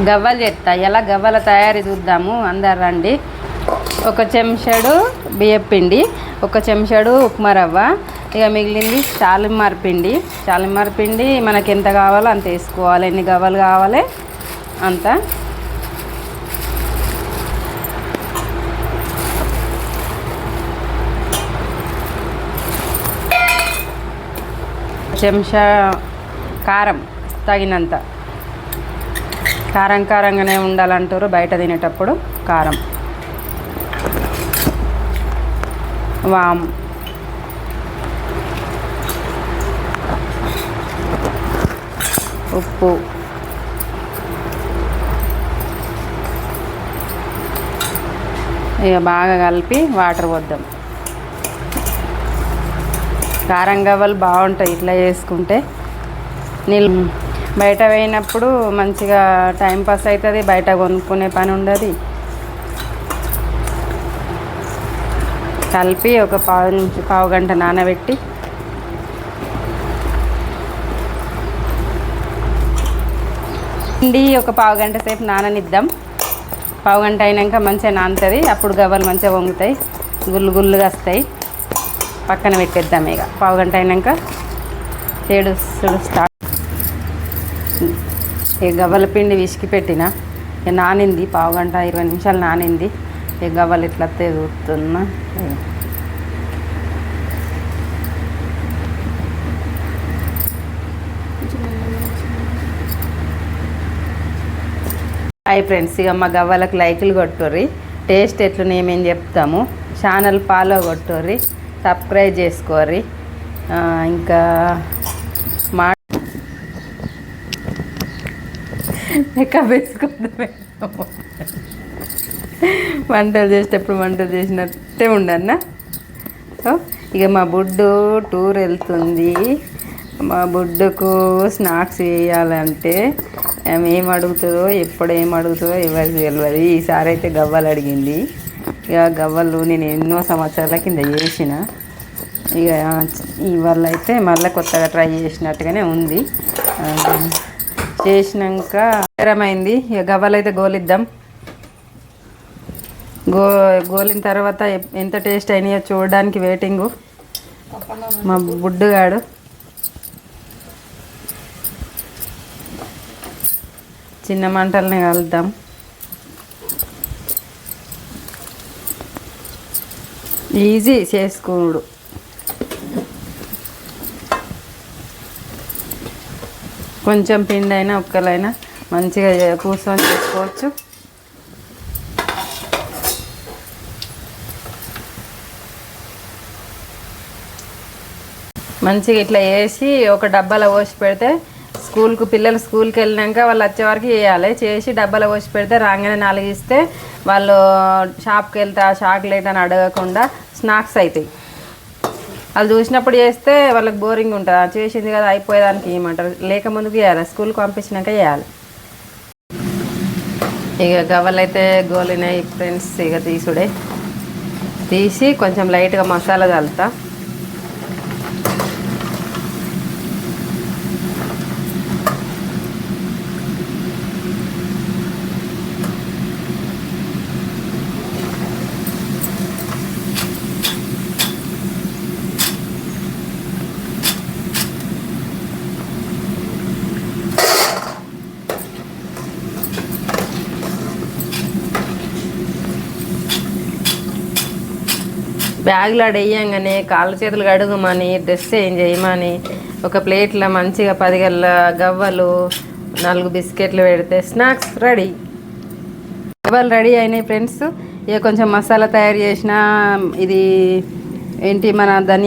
గవ్వలు చేస్తా. ఎలా గవ్వల తయారీ చూద్దాము. అందరు రండి. ఒక చెంచాడు బియ్యపిండి ఒక చెంచాడు ఉప్మా రవ్వ. ఇక మిగిలింది చాలిమార్ పిండి. చాలిమార్ పిండి మనకి ఎంత కావాలో అంత వేసుకోవాలి. ఎన్ని గవ్వలు కావాలి అంత. చెంచా కారం తగినంత. కారం కారంగానే ఉండాలంటారు బయట తినేటప్పుడు కారం. వామ్. ఉప్పు. ఇక బాగా కలిపి వాటర్ వద్దాం కారం గవ్వలు బాగుంటాయి ఇట్లా చేసుకుంటే. నీళ్ళు బయట పోయినప్పుడు మంచిగా టైం పాస్ అవుతుంది బయట కొనుక్కునే పని ఉండదు. కలిపి ఒక పావు నుంచి పావు గంట నానబెట్టి పిండి ఒక పావు గంట సేపు నాననిద్దాం. పావు గంట అయినాక మంచిగా నానుతుంది అప్పుడు గవ్వలు మంచిగా వంగుతాయి గుళ్ళు గుళ్ళుగా వస్తాయి. పక్కన పెట్టేద్దాం ఇక. పావు గంట అయినాక చేడు స్టార్ట్ ఈ గవ్వల పిండి విసికి పెట్టిన ఇక నానింది పావు గంట ఇరవై నిమిషాలు నానింది ఈ గవ్వలు ఇట్లా తెగుతున్నా. హాయ్ ఫ్రెండ్స్ ఇక మా గవ్వలకు లైకులు కొట్టుర్రి. టేస్ట్ ఎట్లున్నాయి మేము చెప్తాము. ఛానల్ ఫాలో కొట్టుర్రి సబ్స్క్రైబ్ చేసుకోర్రి. ఇంకా లెక్క వేసుకుందామే వంటలు చేసేటప్పుడు వంటలు చేసినట్టే ఉండన్నా ఇక మా బుడ్డు టూర్ వెళ్తుంది. మా బుడ్డుకు స్నాక్స్ వేయాలంటే ఆమె ఏం అడుగుతుందో ఎప్పుడు ఏం అడుగుతుందో ఎవరికి తెలియదు ఈసారి అయితే గవ్వలు అడిగింది. ఇక గవ్వలు నేను ఎన్నో సంవత్సరాల కింద చేసిన. ఇక ఇవాళ అయితే మళ్ళీ కొత్తగా ట్రై చేసినట్టుగానే ఉంది. చేసినాక అయింది ఇక గవ్వలు అయితే గోలిద్దాం. గో గోలిన తర్వాత ఎంత టేస్ట్ అయినాయో చూడడానికి వెయిటింగు. మా బుడ్డుగాడు. చిన్న మంటల్ని కలుద్దాం. ఈజీ చేసుకోడు కొంచెం పిండి అయినా ఒక్కలైనా మంచిగా కూర్చొని చేసుకోవచ్చు. మంచిగా ఇట్లా వేసి ఒక డబ్బాలో పోసి పెడితే స్కూల్కు పిల్లలు స్కూల్కి వెళ్ళినాక వాళ్ళు వచ్చే వరకు చేయాలి. చేసి డబ్బాలో పోసి పెడితే రాగానే నాలుగు ఇస్తే వాళ్ళు షాప్కి వెళ్తే ఆ చాక్లెట్ అని అడగకుండా స్నాక్స్ అవుతాయి వాళ్ళు చూసినప్పుడు చేస్తే వాళ్ళకి బోరింగ్ ఉంటుంది. చేసింది కదా అయిపోయేదానికి ఏమంటారు లేక ముందుకు చేయాలి. స్కూల్కి పంపించినాక చేయాలి. ఇక గవ్వలైతే గోలినాయి ఫ్రెండ్స్ ఇక తీసుడే. తీసి కొంచెం లైట్గా మసాలా చల్లుతా. బ్యాగ్లో వేయంగానే కాళ్ళ చేతులు కడుగుమని డ్రెస్ చేంజ్ చేయమని ఒక ప్లేట్లో మంచిగా పది గల్ల గవ్వలు నాలుగు బిస్కెట్లు పెడితే స్నాక్స్ రెడీ. గవ్వలు రెడీ అయినాయి ఫ్రెండ్స్. ఇక కొంచెం మసాలా తయారు చేసిన ఇది ఏంటి మన ధనియా